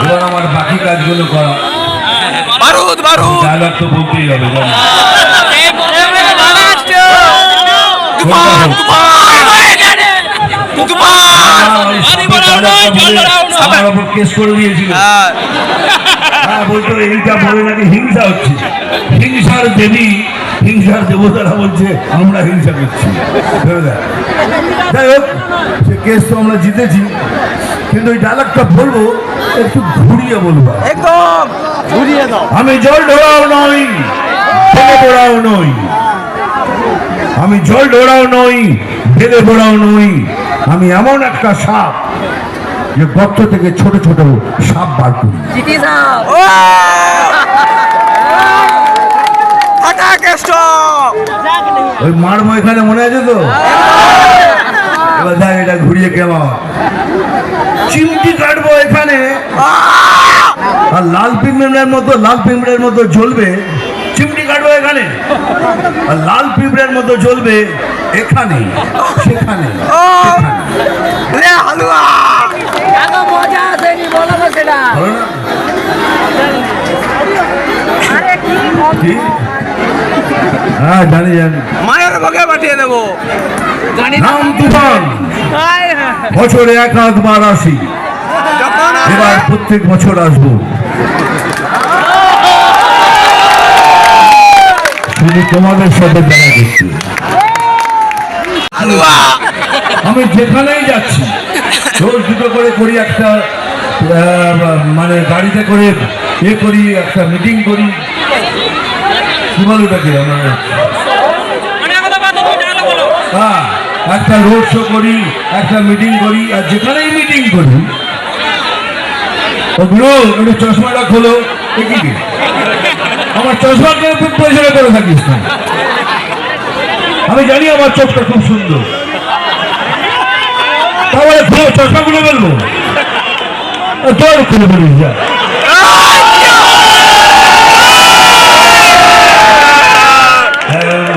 এবার আমার বাকি কাজগুলো করা। বারুদ বারুদ। ডায়লগ তো বলতেই হবে আমার কেস করে দিয়েছিল। হ্যাঁ। বলতো এইটা বলে নাকি হিংসা হচ্ছে? হিংসার দেবী হিংসার দেবতারা বলছে আমরা হিংসা করছি। যাই হোক সে কেস তো আমরা জিতেছি। কিন্তু ওই ডায়লগটা বলব একটু ঘুরিয়ে বলব। একদম। ঘুরিয়ে দাও। আমি জল ঢোড়াও নই ফেলে বোড়াও নই। আমি জল ঢোড়াও নই ফেলে বোড়াও নই। আমি এমন একটা সাপ যে গর্ত থেকে ছোট ছোট সাপ বার করি। ওই মারবো এখানে মনে আছে তো? এবার দেখ এটা ঘুরিয়ে কেমন। চিমটি কাটবো এখানে। আর লাল পিঁপড়ের মতো লাল পিঁপড়ের মতো জ্বলবে। চিমটি কাটবো এখানে। আর লাল পিঁপড়ের মতো জ্বলবে এখানে সেখানে হালুয়া! মজা আসেনি বলো না? সেটা হ্যাঁ জানি জানি। মায়ের ভোগে পাঠিয়ে দেবো। জানি নাম তুফান। বছরে এক আধবার আসি। যখন আসবে এবার প্রত্যেক বছর আসব। শুধু তোমাদের সাথে দেখা করছি। আমি যেখানেই যাচ্ছি রোজ দুটো করে করি একটা মানে গাড়িতে করে এ করি একটা মিটিং করি। কি বলো ওটাকে? আমার হ্যাঁ একটা রোড শো করি একটা মিটিং করি আর যেখানেই মিটিং করি ওগুলো একটু চশমাটা খোলো এ কি? কি? আমার চশমাকে খুব পরিষ্কার করে থাকিস না। আমি জানি আমার চোখটা খুব সুন্দর। তাহলে খুলে চশমা খুলে ফেলব তোর খুলে ফেলিস যা হ্যাঁ,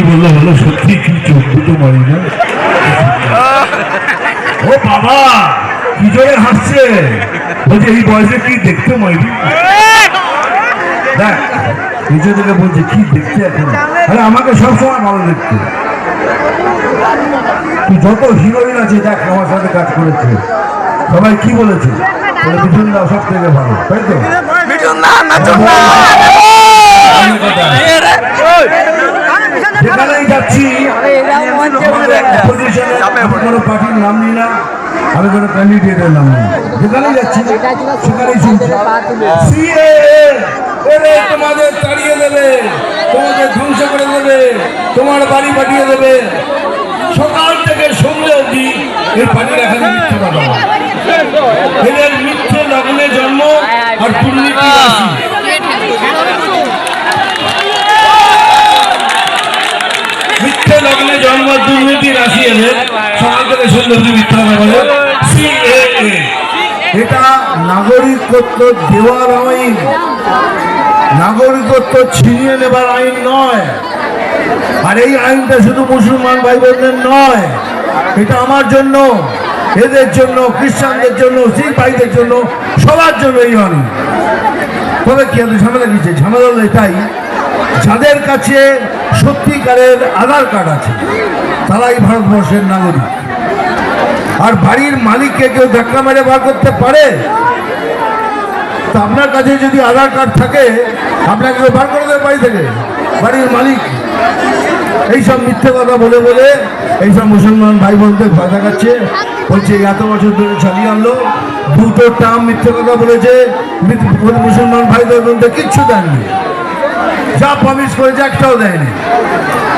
কি বলল বলো সত্যি কি চোখ দুটো মারি না ও বাবা কি জোরে হাসছে বলছে এই বয়সে কি দেখতে মাইরি দেখ নিচে থেকে বলছে কি দেখতে এখন আরে আমাকে সবসময় ভালো দেখতে তুই যত হিরোইন আছে দেখ আমার সাথে কাজ করেছে সবাই কি বলেছে বলে দা সব থেকে ভালো তাই তো মিঠুন না নাচুন না। যেখানেই যাচ্ছি opposition এ আমি কোনো পার্টির নাম নিই না। আমি কোনো ক্যান্ডিডেটের নাম নিই যেখানেই যাচ্ছি সেখানেই শুনছি। CAA, এরে তোমাদের তাড়িয়ে দেবে তোমাদের ধ্বংস করে দেবে তোমার বাড়ি পাঠিয়ে দেবে। সকাল থেকে সন্ধ্যে অবধি এই মিথ্যে কথা এদের মিথ্যে লগ্নে জন্ম আর দুর্নীতি বলে এটা নাগরিকত্ব দেওয়ার আইন। নাগরিকত্ব ছিনিয়ে নেবার আইন নয়। আর এই আইনটা শুধু মুসলমান ভাই বোনদের নয় এটা আমার জন্য এদের জন্য খ্রিস্টানদের জন্য শিখ ভাইদের জন্য সবার জন্য এই আইন তবে কি এত ঝামেলা দিচ্ছে ঝামেলা হলো এটাই যাদের কাছে সত্যিকারের আধার কার্ড আছে তারাই ভারতবর্ষের নাগরিক। আর বাড়ির মালিককে কেউ ধাক্কা মেরে বার করতে পারে? তা আপনার কাছে যদি আধার কার্ড থাকে, আপনাকে কেউ বার করে দেবে বাড়ি থেকে? বাড়ির মালিক। এইসব মিথ্যে কথা বলে বলে এইসব মুসলমান ভাই বোনদের ভয় দেখাচ্ছে। বলছে এত বছর ধরে চালিয়ে আনলো। দুটো টার্ম মিথ্যে কথা বলেছে। মুসলমান ভাই বোনদের কিচ্ছু দেননি যা প্রমিস করেছে একটাও দেয়নি।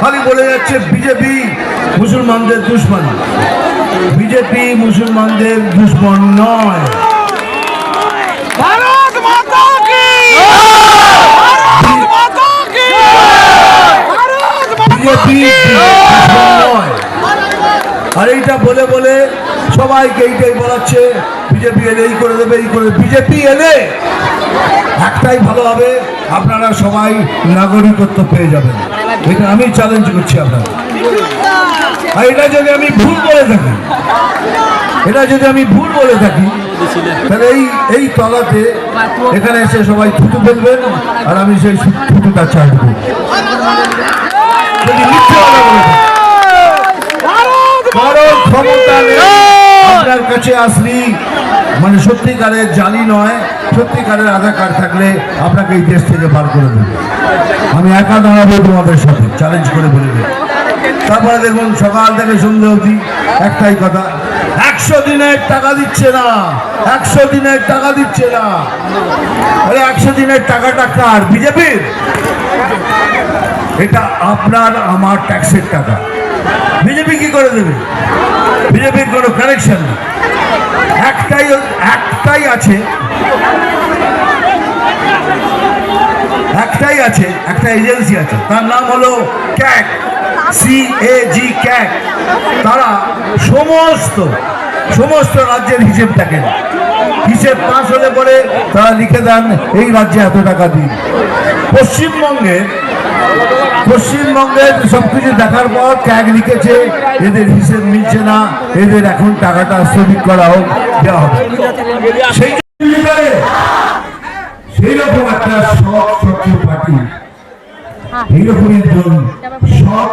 খালি বলে যাচ্ছে, বিজেপি মুসলমানদের দুশ্মন। বিজেপি মুসলমানদের দুশ্মন নয়। আর এইটা বলে বলে সবাইকে এইটাই বলাচ্ছে বিজেপি এলে এই করে দেবে এই করে বিজেপি এলে একটাই ভালো হবে আপনারা সবাই নাগরিকত্ব পেয়ে যাবেন। এটা আমি চ্যালেঞ্জ করছি আপনারা আর এটা যদি আমি ভুল বলে থাকি এটা যদি আমি ভুল বলে থাকি তাহলে এই এই তলাতে এখানে এসে সবাই থুতু ফেলবেন আর আমি সেই থুতুটা যদি মিথ্যে ক্ষমতা নেই। আপনার কাছে আসলি মানে সত্যিকারের জালি নয় সত্যিকারের আধার কার্ড থাকলে আপনাকে এই দেশ থেকে বার করে দেবে। আমি একা দাঁড়াবো তোমাদের সাথে চ্যালেঞ্জ করে বলে দেব। তারপরে দেখুন সকাল থেকে সন্ধ্যে অবধি একটাই কথা, একশো দিনের টাকা দিচ্ছে না, একশো দিনের টাকা দিচ্ছে না। একশো দিনের টাকাটা কার? বিজেপির? এটা আপনার, আমার ট্যাক্সের টাকা। বিজেপি কি করে দেবে? বিজেপির কোনো কানেকশন নেই। একটাই একটাই আছে। একটাই আছে, একটা এজেন্সি আছে। তার নাম হলো ক্যাক। সি এ জি ক্যাক তারা সমস্ত সমস্ত রাজ্যের হিসেব দেখেন হিসেব পাস হলে পরে তারা লিখে দেন এই রাজ্যে এত টাকা দিন। পশ্চিমবঙ্গের পশ্চিমবঙ্গের সবকিছু দেখার পর ক্যাগ লিখেছে এদের হিসেব মিলছে না এদের এখন টাকাটা স্থগিত করা হোক দেওয়া হবে। সেই সেই রকম একটা সৎ স্বচ্ছ পার্টি। এইরকম একজন সৎ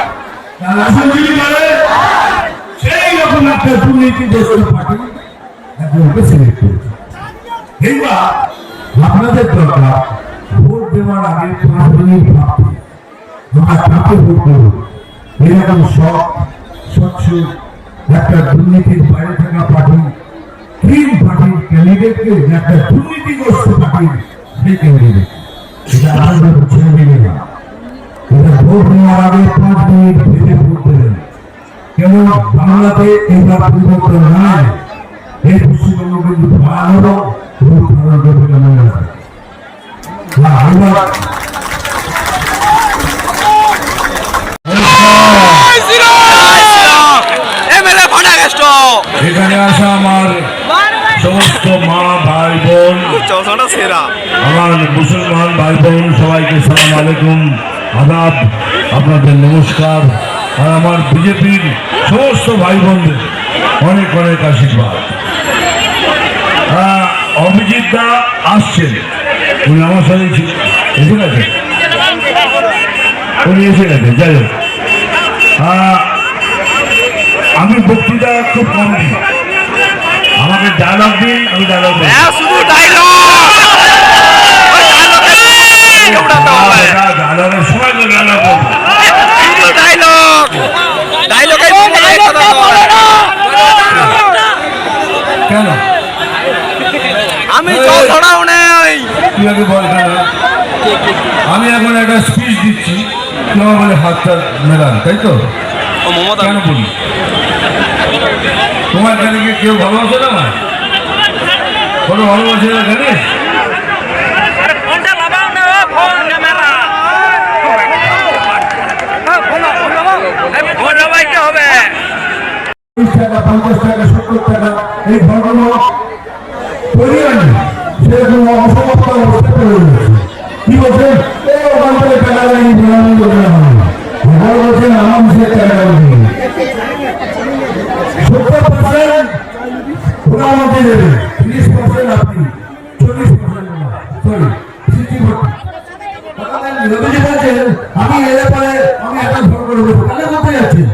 একটা দুর্নীতি পার্টি আপনাদের বাইরে থাকা পার্টি তিন পার্টির ক্যান্ডিডেটকে একটা দুর্নীতিগ্রস্ত পার্টির সেই ক্যান্ডিডেট এটা আমাদের ছেড়ে দিবে নেওয়ার আগে পাঁচ কেন বাংলাতে এইবার পরিবর্তন নাই এই পশ্চিমবঙ্গ কিন্তু ভয়াবহ এখানে আসা আমার সমস্ত মা, ভাই, বোন, আমার মুসলমান ভাই, বোন, সবাইকে সালাম আলাইকুম। আদাব, আপনাদের নমস্কার। আর আমার বিজেপির সমস্ত ভাই বোনদের অনেক অনেক আশীর্বাদ। অভিজিৎ দা আসছেন। উনি আমার সাথে এসে গেছেন উনি এসে গেছেন যাই হোক। আমি বক্তৃতা খুব কম দিই। আমাকে ডায়লগ দিন আমি ডায়লগ দিই হ্যাঁ শুধু ডায়লগ ডায়লগের সময় ডায়লগ বলব শুধু ডায়লগ ডায়লগে কেন আমি চৌষটাও নেই তুই আগে আমি এখন একটা স্পিচ দিচ্ছি। তুই আমার বলে হাতটা মেলান তাই তো? কেন বলি? তোমার কানে কি কেউ ভালোবাসে না আমার কোনো ভালোবাসে না কানে? ফোনটা লাগাও না ফোন ক্যামেরা ফোন লাগাইতে হবে টাকা পঞ্চাশ টাকা সত্তর টাকা এই পরিমাণ সেরকম অসমর্থ অবস্থা তৈরি কি বলছেন এই ওখান থেকে টাকা লাগি বিনামূল্য দেওয়া হবে এবার বলছেন আমার সে টাকা লাগি সত্তর পার্সেন্ট আপনি চল্লিশ পার্সেন্ট সরি আমি এলে পরে আমি একটা ভর করে দেবো তাহলে কোথায় যাচ্ছেন